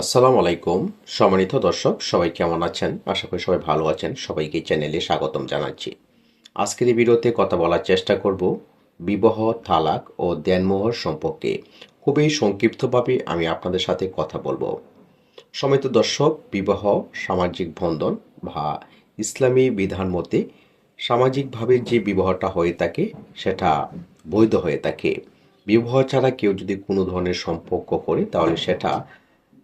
আসসালামু আলাইকুম। সম্মানিত দর্শক, সবাই কেমন আছেন? আশা করি সবাই ভালো আছেন। সবাইকে চ্যানেলে স্বাগতম জানাচ্ছি। আজকের এই ভিডিওতে কথা বলার চেষ্টা করব বিবাহ, তালাক ও দেনমোহর সম্পর্কে। খুবই সংক্ষিপ্তভাবে আমি আপনাদের সাথে কথা বলব। সম্মানিত দর্শক, বিবাহ, সামাজিক বন্ধন বা ইসলামী বিধান মতে সামাজিকভাবে যে বিবাহটা হয়ে থাকে, সেটা বৈধ হয়ে থাকে। বিবাহ ছাড়া কেউ যদি কোনো ধরনের সম্পর্ক করে, তাহলে সেটা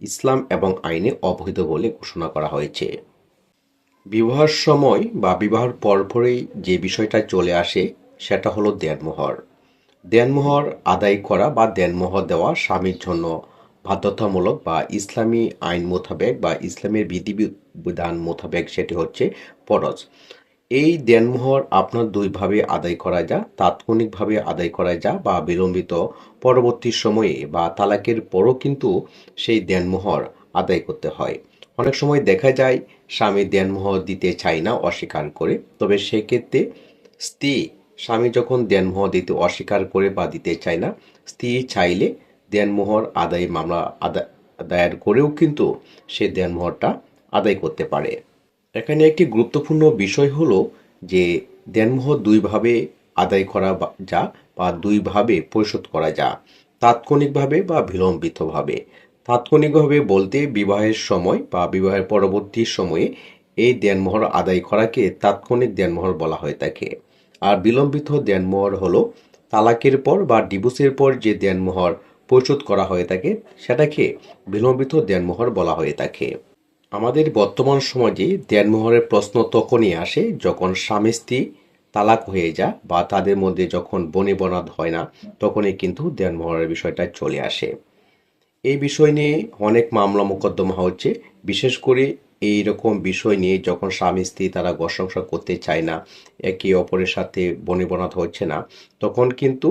ইসলাম এবং আইনে অবৈধ বলে ঘোষণা করা হয়েছে। বিবাহের সময় বা বিবাহের পরপরই যে বিষয়টা চলে আসে, সেটা হলো দেনমোহর। দেনমোহর আদায় করা বা দেনমোহর দেওয়া স্বামীর জন্য বাধ্যতামূলক বা ইসলামী আইন মোতাবেক বা ইসলামের বিধিবিধান মোতাবেক সেটি হচ্ছে ফরজ। এই দেনমোহর আপনার দুইভাবে আদায় করা যা তাৎক্ষণিকভাবে আদায় করা যা বা বিলম্বিত পরবর্তী সময়ে বা তালাকের পরও কিন্তু সেই দেনমোহর আদায় করতে হয়। অনেক সময় দেখা যায় স্বামী দেনমোহর দিতে চায় না, অস্বীকার করে। তবে সেক্ষেত্রে স্ত্রী স্বামী যখন দেনমোহর দিতে অস্বীকার করে বা দিতে চায় না, স্ত্রী চাইলে দেনমোহর আদায় মামলা আদা- দায়ের করেও কিন্তু সে দেনমোহরটা আদায় করতে পারে। এখানে একটি গুরুত্বপূর্ণ বিষয় হলো যে দেনমোহর দুইভাবে আদায় করা যা বা দুইভাবে পরিশোধ করা যা তাৎক্ষণিকভাবে বা বিলম্বিতভাবে। তাৎক্ষণিকভাবে বলতে বিবাহের সময় বা বিবাহের পরবর্তী সময়ে এই দেনমোহর আদায় করাকে তাৎক্ষণিক দেনমোহর বলা হয়ে থাকে আর বিলম্বিত দেনমোহর হলো তালাকের পর বা ডিভোর্সের পর যে দেনমোহর পরিশোধ করা হয়ে থাকে সেটাকে বিলম্বিত দেনমোহর বলা হয়ে থাকে আমাদের বর্তমান সমাজে দেনমোহরের প্রশ্ন তখনই আসে যখন স্বামী স্ত্রী তালাক হয়ে যা বা তাদের মধ্যে যখন বনে বনাদ হয় না, তখনই কিন্তু দেনমোহরের বিষয়টা চলে আসে। এই বিষয় নিয়ে অনেক মামলা মোকদ্দমা হচ্ছে। বিশেষ করে এই রকম বিষয় নিয়ে যখন স্বামী স্ত্রী তারা সংসার করতে চায় না, একে অপরের সাথে বনিবনাত হচ্ছে না, তখন কিন্তু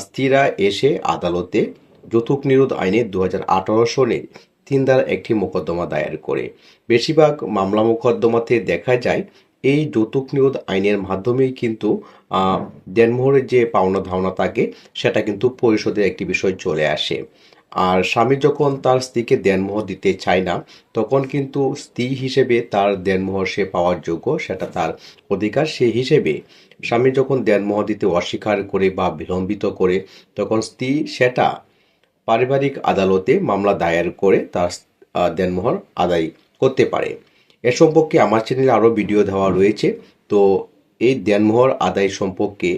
স্ত্রীরা এসে আদালতে যৌতুক নিরোধ আইনে দু হাজার আঠারো সনে তিন একটি মোকদ্দমা দায়ের করে। বেশিরভাগ মামলা মোকদ্দমাতে দেখা যায়, এই যৌতুক নিরোধ আইনের মাধ্যমেই কিন্তু দেনমোহরের যে পাওনা ধাওনা থাকে, সেটা কিন্তু পরিশোধের একটি বিষয় চলে আসে। আর স্বামী যখন তার স্ত্রীকে দেনমোহর দিতে চায় না, তখন কিন্তু স্ত্রী হিসেবে তার দেনমোহর সে পাওয়ার যোগ্য, সেটা তার অধিকার সে হিসেবে। স্বামী যখন দেনমোহর দিতে অস্বীকার করে বা বিলম্বিত করে, তখন স্ত্রী সেটা পারিবারিক আদালতে মামলা দায়ের করে তার দেনমোহর আদায় করতে পারে। এ সম্পর্কে আমার চ্যানেলে আরও ভিডিও দেওয়া রয়েছে। তো এই দেনমোহর আদায় সম্পর্কে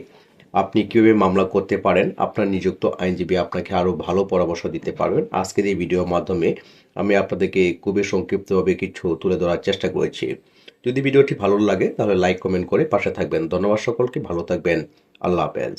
আপনি কীভাবে মামলা করতে পারেন, আপনার নিযুক্ত আইনজীবী আপনাকে আরও ভালো পরামর্শ দিতে পারবেন। আজকের এই ভিডিওর মাধ্যমে আমি আপনাদেরকে খুবই সংক্ষিপ্তভাবে কিছু তুলে ধরার চেষ্টা করেছি। যদি ভিডিওটি ভালো লাগে, তাহলে লাইক কমেন্ট করে পাশে থাকবেন। ধন্যবাদ সকলকে, ভালো থাকবেন। আল্লাহ হাফেজ।